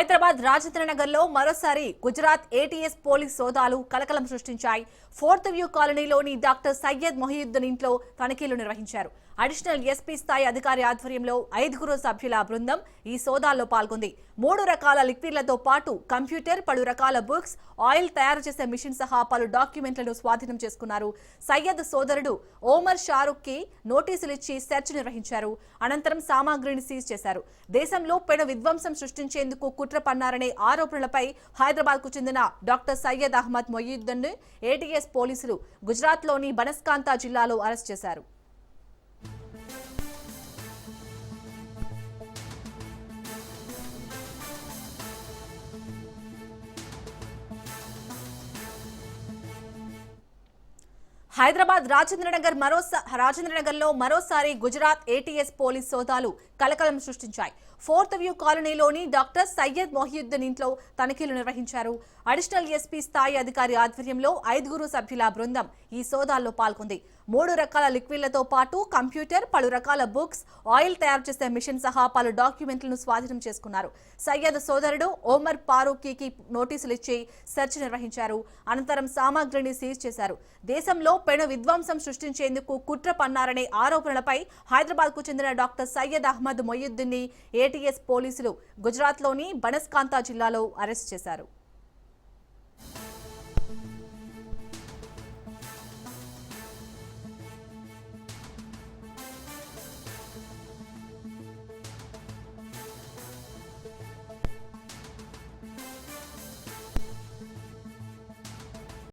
హైదరాబాద్ రాజేంద్ర నగర్లో మరోసారి Gujarat ATS police సోదాలు కలకలం సృష్టించాయి. ఫోర్త్ వ్యూ కాలనీలోని డాక్టర్ సయ్యద్ మొహియుద్దీన్ ఇంట్లో తనిఖీలు నిర్వహించారు. అడిషనల్ ఎస్పీ స్థాయి అధికారి ఆధ్వర్యంలో ఐదుగురు సభ్యుల బృందం ఈ సోదాల్లో పాల్గొంది. మూడు రకాల లిక్విడ్లతో పాటు కంప్యూటర్ పలు రకాల బుక్స్ ఆయిల్ తయారు చేసే మిషన్ సహా పలు డాక్యుమెంట్లను స్వాధీనం చేసుకున్నారు. సయ్యద్ సోదరుడు ఓమర్ షారుఖ్కి నోటీసులు ఇచ్చి సెర్చ్ నిర్వహించారు. అనంతరం సామాగ్రిని సీజ్ చేశారు. దేశంలో పెను విధ్వంసం సృష్టించేందుకు కుట్ర పన్నారనే ఆరోపణలపై హైదరాబాద్కు చెందిన డాక్టర్ సయ్యద్ అహ్మద్ మొయ్యుద్దన్ ఏటీఎస్ పోలీసులు గుజరాత్లోని బనస్కాంతా జిల్లాలో అరెస్ట్ చేశారు. హైదరాబాద్ రాజేంద్రనగర్ మరో రాజేంద్రనగర్లో మరోసారి గుజరాత్ ఏటీఎస్ పోలీస్ సోదాలు కలకలం సృష్టించాయి. ఫోర్త్ వ్యూ కాలనీలోని డాక్టర్ సయ్యద్ మొహియుద్దీన్ ఇంట్లో తనిఖీలు నిర్వహించారు. అడిషనల్ ఎస్పీ స్థాయి అధికారి ఆధ్వర్యంలో ఐదుగురు సభ్యుల బృందం ఈ సోదాల్లో పాల్గొంది. మూడు రకాల లిక్విడ్లతో పాటు కంప్యూటర్ పలు రకాల బుక్స్ ఆయిల్ తయారు చేసే మిషన్ సహా పలు డాక్యుమెంట్లను స్వాధీనం చేసుకున్నారు. సయ్యద్ సోదరుడు ఓమర్ ఫారూకీకి నోటీసులు ఇచ్చి సెర్చ్ నిర్వహించారు. అనంతరం సామాగ్రిని సీజ్ చేశారు. దేశంలో పెను విధ్వంసం సృష్టించేందుకు కుట్ర పన్నారనే ఆరోపణలపై హైదరాబాద్కు చెందిన డాక్టర్ సయ్యద్ అహ్మద్ మొయ్యుద్దీన్ని ఏటీఎస్ పోలీసులు గుజరాత్లోని బనస్కాంతా జిల్లాలో అరెస్ట్ చేశారు.